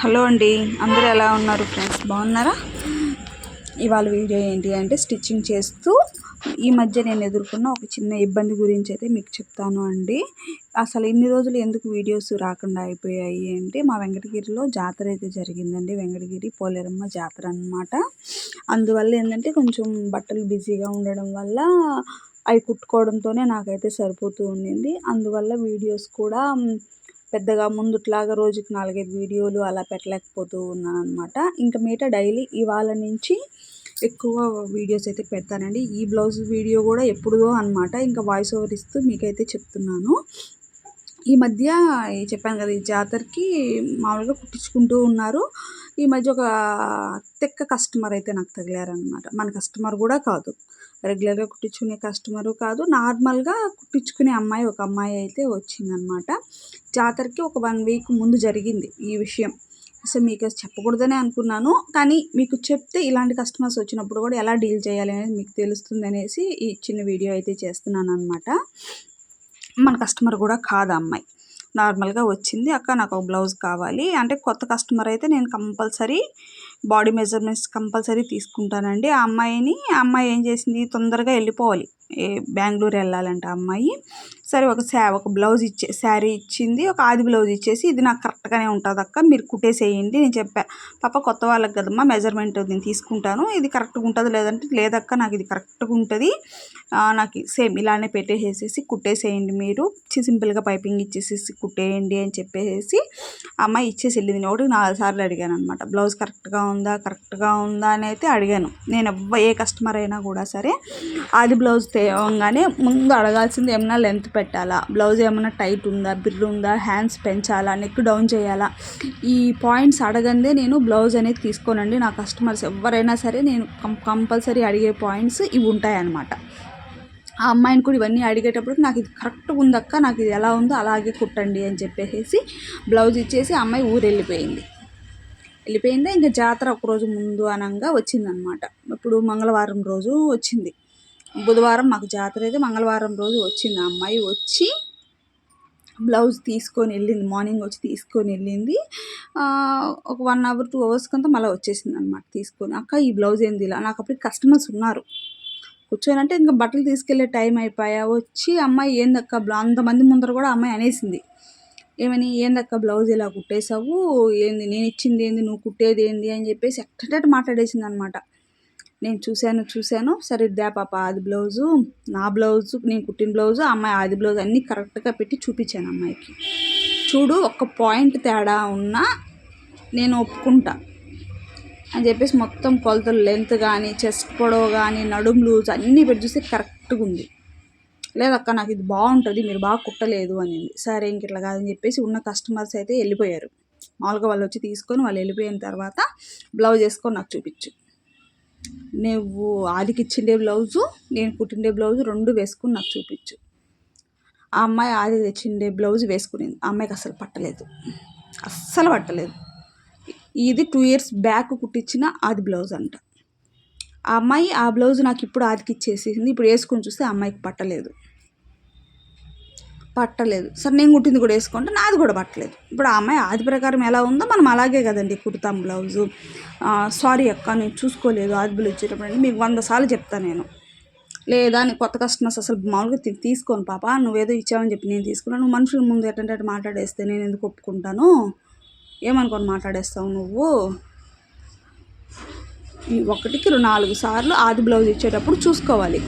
Hello అండి. అందరూ ఎలా ఉన్నారు ఫ్రెండ్స్? బాగున్నారా? ఇవాళ వీడియో ఏంటి అంటే స్టిచ్చింగ్ చేస్తూ ఈ మధ్య నేను ఎదుర్కొన్న ఒక చిన్న ఇబ్బంది గురించి అయితే మీకు చెప్తాను అండి. అసలు ఇన్ని రోజులు ఎందుకు వీడియోస్ రాకుండా అయిపోయాయి అంటే మా వెంకటగిరిలో జాతర అయితే జరిగిందండి. వెంకటగిరి పోలేరమ్మ జాతర అనమాట అందువల్ల ఏంటంటే కొంచెం బట్టలు బిజీగా ఉండడం వల్ల అవి కుట్టుకోవడంతోనే నాకైతే సరిపోతూ ఉండింది. అందువల్ల వీడియోస్ కూడా పెద్దగా ముందుట్లాగా రోజుకి నాలుగైదు వీడియోలు అలా పెట్టలేకపోతూ ఉన్నాను అనమాట ఇంకా మిగతా డైలీ ఇవాళ నుంచి ఎక్కువ వీడియోస్ అయితే పెడతానండి. ఈ బ్లౌజ్ వీడియో కూడా ఎప్పుడుదో అనమాట ఇంకా వాయిస్ ఓవర్ ఇస్తూ మీకైతే చెప్తున్నాను. ఈ మధ్య చెప్పాను కదా ఈ జాతరకి మామూలుగా కుట్టించుకుంటూ ఉన్నారు. ఈ మధ్య ఒక తెక్క కస్టమర్ అయితే నాకు తగిలారనమాట మన కస్టమర్ కూడా కాదు. రెగ్యులర్గా కుట్టించుకునే కస్టమరు కాదు. నార్మల్గా కుట్టించుకునే అమ్మాయి ఒక అమ్మాయి అయితే వచ్చిందనమాట జాతరకి ఒక వన్ వీక్ ముందు జరిగింది ఈ విషయం. అసలు మీకు చెప్పకూడదనే అనుకున్నాను. కానీ మీకు చెప్తే ఇలాంటి కస్టమర్స్ వచ్చినప్పుడు కూడా ఎలా డీల్ చేయాలి అనేది మీకు తెలుస్తుంది అనేసి ఈ చిన్న వీడియో అయితే చేస్తున్నాను అనమాట మన కస్టమర్ కూడా కాదు అమ్మాయి. నార్మల్గా వచ్చింది అక్క నాకు ఒక బ్లౌజ్ కావాలి. అంటే కొత్త కస్టమర్ అయితే నేను కంపల్సరీ బాడీ మెజర్మెంట్స్ కంపల్సరీ తీసుకుంటానండి. ఆ అమ్మాయిని ఆ అమ్మాయి ఏం చేసింది? తొందరగా వెళ్ళిపోవాలి. బెంగళూరు వెళ్ళాలంట అమ్మాయి. సరే ఒక శా ఒక బ్లౌజ్ ఇచ్చే శారీ ఇచ్చింది ఒక ఆది బ్లౌజ్ ఇచ్చేసి ఇది నాకు కరెక్ట్గానే ఉంటుంది అక్క మీరు కుట్టేసేయండి నేను చెప్పా పాప కొత్త వాళ్ళకి కదమ్మా మెజర్మెంట్ నేను తీసుకుంటాను ఇది కరెక్ట్గా ఉంటుంది లేదంటే లేదక్క నాకు ఇది కరెక్ట్గా ఉంటుంది. నాకు సేమ్ ఇలానే పెట్టేసేసి కుట్టేసేయండి మీరు సింపుల్గా పైపింగ్ ఇచ్చేసేసి కుట్టేయండి అని చెప్పేసి అమ్మాయి ఇచ్చేసి వెళ్ళింది. ఒకటి నాలుగు సార్లు అడిగాను అనమాట బ్లౌజ్ కరెక్ట్గా ఉందా కరెక్ట్గా ఉందా అని అయితే అడిగాను. నేను ఏ కస్టమర్ అయినా కూడా సరే ఆది బ్లౌజ్ తేవంగానే ముందు అడగాల్సింది ఏమైనా లెంత్ పెట్టాలా? బ్లౌజ్ ఏమైనా టైట్ ఉందా? బిర్రు ఉందా? హ్యాండ్స్ పెంచాలా? నెక్ డౌన్ చేయాలా? ఈ పాయింట్స్ అడగందే నేను బ్లౌజ్ అనేది తీసుకోనండి. నా కస్టమర్స్ ఎవరైనా సరే నేను కంపల్సరీ అడిగే పాయింట్స్ ఇవి ఉంటాయన్నమాట. ఆ అమ్మాయిని కూడా ఇవన్నీ అడిగేటప్పుడు నాకు ఇది కరెక్ట్గా ఉందక్క నాకు ఇది ఎలా ఉందో అలాగే కుట్టండి అని చెప్పేసి బ్లౌజ్ ఇచ్చేసి ఆ అమ్మాయి ఊరు వెళ్ళిపోయింది. వెళ్ళిపోయిందే ఇంకా జాతర ఒకరోజు ముందు అనంగా వచ్చిందనమాట ఇప్పుడు మంగళవారం రోజు వచ్చింది. బుధవారం మాకు జాతర అయితే మంగళవారం రోజు వచ్చింది. ఆ అమ్మాయి వచ్చి బ్లౌజ్ తీసుకొని వెళ్ళింది మార్నింగ్ వచ్చి తీసుకొని వెళ్ళింది. ఒక వన్ అవర్ టూ అవర్స్ కంతా మళ్ళీ వచ్చేసింది అనమాట తీసుకొని. అక్క ఈ బ్లౌజ్ ఏంది ఇలా? నాకు అప్పుడు కస్టమర్స్ ఉన్నారు. కూర్చొని అంటే ఇంకా బట్టలు తీసుకెళ్ళే టైం అయిపోయా. వచ్చి అమ్మాయి ఏందక్క అంతమంది ముందర కూడా అమ్మాయి అనేసింది. ఏమని? ఏందక్క బ్లౌజ్ ఇలా కుట్టేశావు? ఏంది? నేను ఇచ్చింది ఏంది? నువ్వు కుట్టేది ఏంది? అని చెప్పేసి ఎట్టటట్టు మాట్లాడేసింది అనమాట నేను చూశాను చూశాను. సరే దా పాప ఆది బ్లౌజు నా బ్లౌజు నేను కుట్టిన బ్లౌజు అమ్మాయి ఆది బ్లౌజ్ అన్నీ కరెక్ట్గా పెట్టి చూపించాను అమ్మాయికి. చూడు ఒక్క పాయింట్ తేడా ఉన్నా నేను ఒప్పుకుంటా. అని చెప్పేసి మొత్తం కొలతలు లెంత్ కానీ చెస్ట్ పొడవు కానీ నడుము లూజ్ అన్నీ పెట్టి చూస్తే కరెక్ట్గా ఉంది. లేదక్క నాకు ఇది బాగుంటుంది మీరు బాగా కుట్టలేదు అనింది. సరే ఇంక ఇట్లా కాదని చెప్పేసి ఉన్న కస్టమర్స్ అయితే వెళ్ళిపోయారు. మామూలుగా వాళ్ళు వచ్చి తీసుకొని వాళ్ళు వెళ్ళిపోయిన తర్వాత బ్లౌజ్ వేసుకొని నాకు చూపించు. నువ్వు ఆదికిచ్చిండే బ్లౌజు నేను కుట్టిండే బ్లౌజు రెండు వేసుకుని నాకు చూపించు. ఆ అమ్మాయి ఆది తెచ్చిండే బ్లౌజ్ వేసుకునింది. ఆ అమ్మాయికి అసలు పట్టలేదు. అస్సలు పట్టలేదు. ఇది టూ ఇయర్స్ బ్యాక్ కుట్టించిన ఆది బ్లౌజ్ అంట. ఆ అమ్మాయి ఆ బ్లౌజ్ నాకు ఇప్పుడు ఆదికి ఇచ్చేసింది. ఇప్పుడు వేసుకొని చూస్తే ఆ అమ్మాయికి పట్టలేదు. పట్టలేదు. సరే నేను కుట్టింది కూడా వేసుకుంటే నాది కూడా పట్టలేదు. ఇప్పుడు ఆ అమ్మాయి ఆది ప్రకారం ఎలా ఉందో మనం అలాగే కదండి కుడతాం బ్లౌజు. సారీ అక్క నేను చూసుకోలేదు ఆది వచ్చేటప్పుడు ఇచ్చేటప్పుడు మీకు వంద సార్లు చెప్తాను నేను. లేదా నీ కొత్త కస్టమర్స్ అసలు మామూలుగా తీసుకోను పాప నువ్వేదో ఇచ్చావని చెప్పి నేను తీసుకున్నాను నువ్వు మనుషుల ముందు ఎట్టంటే మాట్లాడేస్తే నేను ఎందుకు ఒప్పుకుంటాను? ఏమనుకొని మాట్లాడేస్తావు నువ్వు? ఒకటికి నాలుగు సార్లు ఆది బ్లౌజ్ ఇచ్చేటప్పుడు చూసుకోవాలి.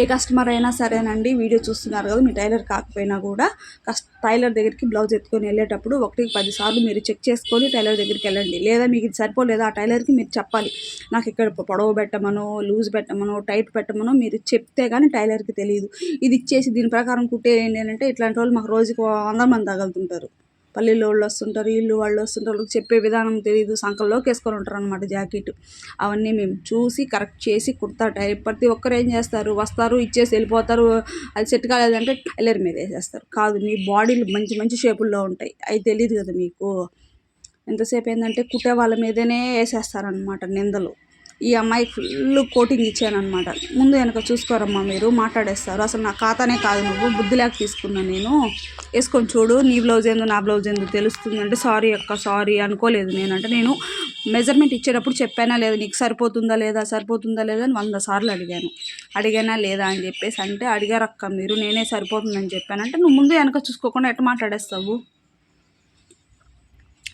ఏ కస్టమర్ అయినా సరేనండి వీడియో చూస్తున్నారు కదా మీ టైలర్ కాకపోయినా కూడా కస్ట్ టైలర్ దగ్గరికి బ్లౌజ్ ఎత్తుకొని వెళ్ళేటప్పుడు ఒకటికి పదిసార్లు మీరు చెక్ చేసుకొని టైలర్ దగ్గరికి వెళ్ళండి. లేదా మీకు ఇది సరిపోలేదా ఆ టైలర్కి మీరు చెప్పాలి. నాకు ఇక్కడ పొడవు పెట్టమనో లూజ్ పెట్టమనో టైట్ పెట్టమనో మీరు చెప్తే కానీ టైలర్కి తెలియదు. ఇది ఇచ్చేసి దీని ప్రకారం కుట్టేయండి అంటే ఇట్లాంటి వాళ్ళు మాకు రోజుకి వంద మంది తగులుతుంటారు. పల్లెల్లో వాళ్ళు వస్తుంటారు ఇల్లు వాళ్ళు వస్తుంటారు చెప్పే విధానం తెలియదు సంకల్లోకి వేసుకొని ఉంటారు అనమాట జాకెట్. అవన్నీ మేము చూసి కరెక్ట్ చేసి కుర్తా టైప్ ప్రతి ఒక్కరు ఏం చేస్తారు? వస్తారు ఇచ్చేసి వెళ్ళిపోతారు. అది సెట్ కాలేదంటే టైలర్ మీద వేసేస్తారు. కాదు మీ బాడీలు మంచి మంచి షేపుల్లో ఉంటాయి. అవి తెలియదు కదా మీకు. ఎంతసేపు ఏంటంటే కుట్టే వాళ్ళ మీదనే వేసేస్తారనమాట నిందలు. ఈ అమ్మాయికి ఫుల్ కోటింగ్ ఇచ్చానమాట ముందు వెనక చూసుకోరమ్మా మీరు మాట్లాడేస్తారు. అసలు నా ఖాతానే కాదు నువ్వు బుద్ధి లేక తీసుకున్నాను నేను. వేసుకొని చూడు నీ బ్లౌజ్ ఏందో నా బ్లౌజ్ ఏందో తెలుస్తుంది అంటే సారీ అక్క సారీ అనుకోలేదు నేనంటే నేను మెజర్మెంట్ ఇచ్చేటప్పుడు చెప్పానా లేదా నీకు సరిపోతుందా లేదా సరిపోతుందా లేదా అని వంద సార్లు అడిగాను. అడిగానా లేదా అని చెప్పేసి అంటే అడిగారు అక్క మీరు నేనే సరిపోతుందని చెప్పానంటే నువ్వు ముందు వెనక చూసుకోకుండా ఎట్లా మాట్లాడేస్తావు?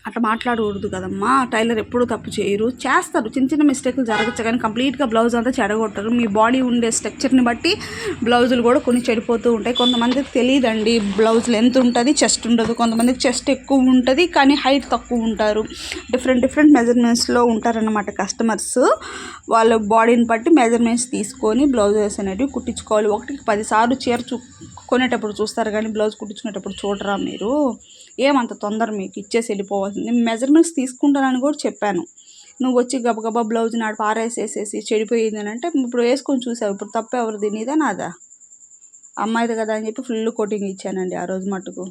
అట్లా మాట్లాడకూడదు కదమ్మా. టైలర్ ఎప్పుడు తప్పు చేయరు. చేస్తారు. చిన్న చిన్న మిస్టేక్లు జరగచ్చు కానీ కంప్లీట్గా బ్లౌజ్ అంతా చెడగొట్టరు. మీ బాడీ ఉండే స్ట్రక్చర్ని బట్టి బ్లౌజులు కూడా కొన్ని చెడిపోతూ ఉంటాయి. కొంతమందికి తెలియదండి బ్లౌజ్ లెంత్ ఉంటుంది చెస్ట్ ఉండదు. కొంతమందికి చెస్ట్ ఎక్కువ ఉంటుంది కానీ హైట్ తక్కువ ఉంటారు. డిఫరెంట్ డిఫరెంట్ మెజర్మెంట్స్లో ఉంటారన్నమాట కస్టమర్స్. వాళ్ళ బాడీని బట్టి మెజర్మెంట్స్ తీసుకొని బ్లౌజెస్ అనేవి కుట్టించుకోవాలి. ఒకటికి పదిసార్లు చీర చూ కొనేటప్పుడు చూస్తారు కానీ బ్లౌజ్ కుట్టించుకునేటప్పుడు చూడరా మీరు? ఏమంత తొందర మీకు ఇచ్చేసి వెళ్ళిపోవాల్సింది. మెజర్మెంట్స్ తీసుకుంటానని కూడా చెప్పాను. నువ్వు వచ్చి గబగబా బ్లౌజ్ నాడు పారేసేసేసి చెడిపోయింది అని అంటే ఇప్పుడు వేసుకొని చూసావు. ఇప్పుడు తప్ప ఎవరిది నీదా నాదా? అమ్మాయిది కదా అని చెప్పి ఫుల్ కోటింగ్ ఇచ్చానండి ఆ రోజు మటుకు.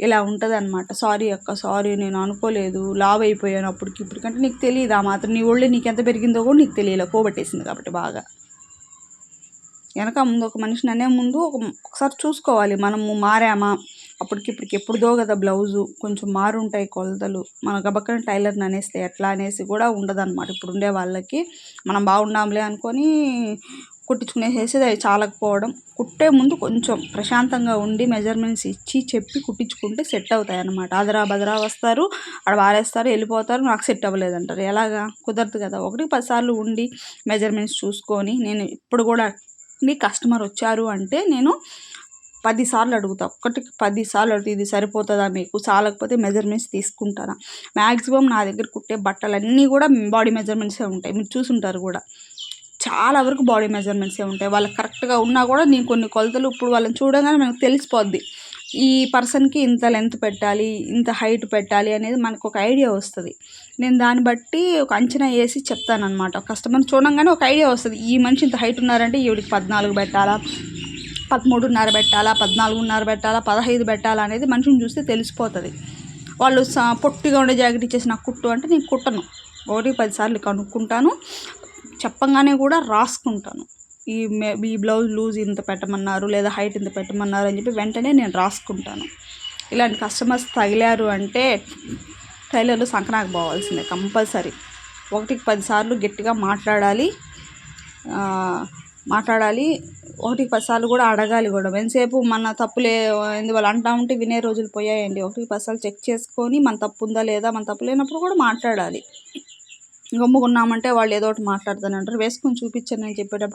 ఇలా ఉంటుంది అనమాట సారీ అక్క సారీ నేను అనుకోలేదు. లావ్ అయిపోయాను అప్పటికి ఇప్పటికంటే నీకు తెలియదు ఆ మాత్రం? నీ ఒళ్ళు నీకు ఎంత పెరిగిందో కూడా నీకు తెలియలే. కోబట్టేసింది కాబట్టి బాగా. వెనక ముందు ఒక మనిషిని అనే ముందు ఒక ఒకసారి చూసుకోవాలి. మనము మారామా? అప్పటికి ఇప్పటికి ఎప్పుడుదో కదా బ్లౌజు కొంచెం మారుంటాయి కొలతలు. మన గబక్కన టైలర్ని అనేస్తే ఎట్లా అనేసి కూడా ఉండదన్నమాట. ఇప్పుడు ఉండే వాళ్ళకి మనం బాగున్నాంలే అనుకొని కుట్టించుకునేసేసి అవి చాలకపోవడం కుట్టే ముందు కొంచెం ప్రశాంతంగా ఉండి మెజర్మెంట్స్ ఇచ్చి చెప్పి కుట్టించుకుంటే సెట్ అవుతాయి అన్నమాట అదరా బదరా వస్తారు అక్కడ వారేస్తారు వెళ్ళిపోతారు నాకు సెట్ అవ్వలేదంటారు. ఎలాగా? కుదరదు కదా. ఒకటి పదిసార్లు ఉండి మెజర్మెంట్స్ చూసుకొని నేను ఇప్పుడు కూడా మీ కస్టమర్ వచ్చారు అంటే నేను పదిసార్లు అడుగుతా. ఒక్కటికి పదిసార్లు అడుగుతా ఇది సరిపోతుందా మీకు? చాలకపోతే మెజర్మెంట్స్ తీసుకుంటారా మ్యాక్సిమం నా దగ్గర కుట్టే బట్టలన్నీ కూడా బాడీ మెజర్మెంట్సే ఉంటాయి. మీరు చూసుంటారు కూడా. చాలా వరకు బాడీ మెజర్మెంట్సే ఉంటాయి. వాళ్ళకి కరెక్ట్గా ఉన్నా కూడా నేను కొన్ని కొలతలు ఇప్పుడు వాళ్ళని చూడగానే మనకు తెలిసిపోద్ది. ఈ పర్సన్కి ఇంత లెంత్ పెట్టాలి ఇంత హైట్ పెట్టాలి అనేది మనకు ఒక ఐడియా వస్తుంది. నేను దాన్ని బట్టి ఒక అంచనా వేసి చెప్తానమాట కస్టమర్ చూడంగానే ఒక ఐడియా వస్తుంది. ఈ మనిషి ఇంత హైట్ ఉన్నారంటే ఈవిడికి పద్నాలుగు పెట్టాలా? పదమూడున్నర పెట్టాలా పద్నాలుగున్నర పెట్టాలా పదహైదు పెట్టాలా అనేది మనిషిని చూస్తే తెలిసిపోతుంది. వాళ్ళు స పొట్టిగా ఉండే జాకెట్ ఇచ్చేసి నాకు కుట్టు అంటే నేను కుట్టను. ఒకటి పదిసార్లు కనుక్కుంటాను. చెప్పంగానే కూడా రాసుకుంటాను. ఈ మే ఈ బ్లౌజ్ లూజ్ ఇంత పెట్టమన్నారు లేదా హైట్ ఇంత పెట్టమన్నారు అని చెప్పి వెంటనే నేను రాసుకుంటాను. ఇలాంటి కస్టమర్స్ తగిలారు అంటే టైలర్లు సంకనాకు పోవాల్సిందే కంపల్సరీ. ఒకటికి పదిసార్లు గట్టిగా మాట్లాడాలి. మాట్లాడాలి. ఒకటికి పదిసార్లు కూడా అడగాలి కూడా. ఎంతసేపు మన తప్పులే ఎందువల్ల అంటా ఉంటే వినే రోజులు పోయాయండి. ఒకటికి పదిసార్లు చెక్ చేసుకొని మన తప్పు ఉందా లేదా మన తప్పు లేనప్పుడు కూడా మాట్లాడాలి. గమ్ముకున్నామంటే వాళ్ళు ఏదో ఒకటి మాట్లాడుతానంటారు. వేసుకొని చూపించాను నేను చెప్పేటప్పుడు